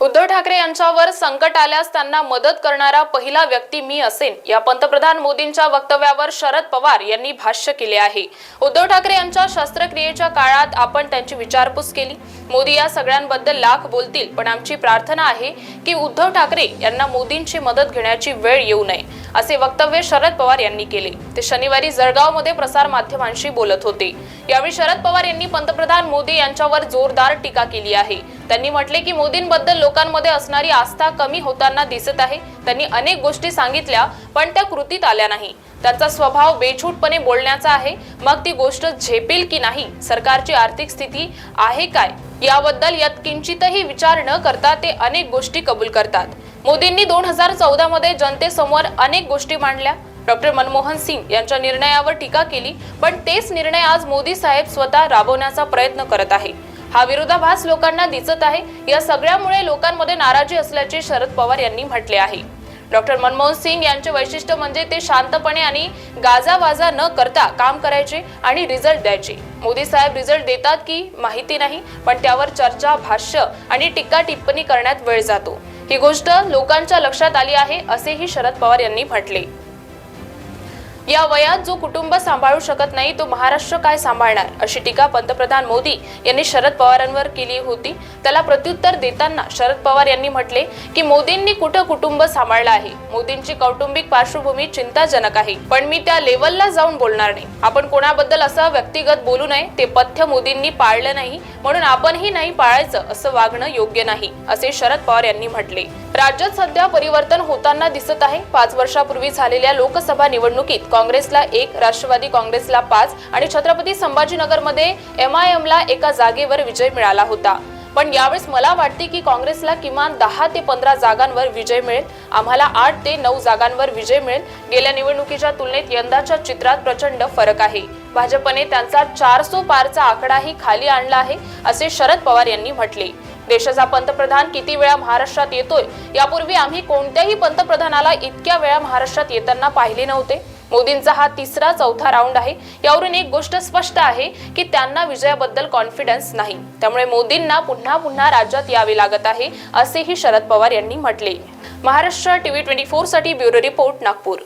उद्धव ठाकरे यांच्यावर संकट आल्यास त्यांना मदत करणारा पहिला व्यक्ती मी असेन या पंतप्रधान मोदींच्या वक्तव्यावर शरद पवार यांनी भाष्य केले आहे. उद्धव ठाकरे यांच्या शस्त्रक्रियेच्या काळात आपण त्यांची विचारपूस केली. मोदी या सगळ्यांबद्दल लाख बोलतील पण आमची प्रार्थना आहे की उद्धव ठाकरे यांना मोदींची मदत घेण्याची वेळ येऊ नये असे वक्तव्य शरद पवार यांनी केले. ते शनिवारी जळगावमध्ये प्रसार माध्यमांशी बोलत होते. यावेळी शरद पवार यांनी पंतप्रधान मोदी यांच्यावर जोरदार टीका केली आहे. त्यांनी म्हटले की मोदींबद्दल लोकांमध्ये असणारी आस्था कमी होताना दिसत आहे. त्यांनी अनेक गोष्टी सांगितल्या पण त्या कृतीत आल्या नाही. त्यांचा स्वभाव बेछूटपणे बोलण्याचा आहे. मग ती गोष्ट झेपेल की नाही? सरकारची आर्थिक स्थिती आहे काय? याबद्दल यात किंचितही विचार न करता ते अनेक गोष्टी कबूल करतात. मोदींनी दोन हजार चौदा मध्ये जनतेसमोर अनेक गोष्टी मांडल्या. डॉक्टर मनमोहन सिंग यांच्या निर्णयावर टीका केली पण तेच निर्णय आज मोदी साहेब स्वतः राबवण्याचा प्रयत्न करत आहे. हा विरोधाभास लोकांना दिसत आहे. या सगळ्यामुळे लोकांमध्ये नाराजी असल्याचे शरद पवार यांनी म्हटले आहे. डॉक्टर मनमोहन सिंग यांचे वैशिष्ट्य म्हणजे ते शांतपणे आणि गाजावाजा न करता काम करायचे आणि रिझल्ट द्यायचे. मोदी साहेब रिझल्ट देतात की माहिती नाही पण त्यावर चर्चा भाष्य आणि टीका टिप्पणी करण्यात वेळ जातो. ही गोष्ट लोकांच्या लक्षात आली आहे असेही शरद पवार यांनी म्हटले. या वयात जो कुटुंब सांभाळू शकत नाही तो महाराष्ट्र काय सांभाळणार? अशी टीका पंतप्रधान मोदी यांनी शरद पवारांवर केली होती. त्याला प्रत्युत्तर देताना शरद पवार यांनी म्हटले की मोदींनी कुठं कुटुंब सांभाळलं आहे? मोदींची कौटुंबिक पार्श्वभूमी चिंताजनक आहे. पण मी त्या लेवलला जाऊन बोलणार नाही. आपण कोणाबद्दल असं व्यक्तिगत बोलू नये ते पथ्य मोदींनी पाळलं नाही. म्हणून आपणही नाही पाळायचं असं वागणं योग्य नाही असे शरद पवार यांनी म्हटले. राज्यात सध्या परिवर्तन होताना दिसत आहे. पाच वर्षापूर्वी झालेल्या लोकसभा निवडणुकीत काँग्रेसला एक राष्ट्रवादी काँग्रेसला पाच आणि छत्रपती संभाजीनगरमध्ये एम आय एमला एका जागेवर विजय मिळाला होता. पण यावेळेस मला वाटते की काँग्रेसला किमान दहा ते पंधरा जागांवर विजय मिळेल. आम्हाला आठ ते नऊ जागांवर विजय मिळेल. गेल्या निवडणुकीच्या तुलनेत यंदाच्या चित्रात प्रचंड फरक आहे. भाजपने त्यांचा चारसो पारचा आकडाही खाली आणला आहे असे शरद पवार यांनी म्हटले. देशाचा पंतप्रधान किती वेळा महाराष्ट्रात येतोय? यापूर्वी आम्ही कोणत्याही पंतप्रधानाला इतक्या वेळा महाराष्ट्रात येताना पाहिले नव्हते. मोदींचा हा तिसरा चौथा राऊंड आहे. यावरून एक गोष्ट स्पष्ट आहे की त्यांना विजयाबद्दल कॉन्फिडन्स नाही. त्यामुळे मोदींना पुन्हा पुन्हा राज्यात यावे लागत आहे असेही शरद पवार यांनी म्हटले. महाराष्ट्र टीव्ही ट्वेंटी फोरसाठी ब्युरो रिपोर्ट नागपूर.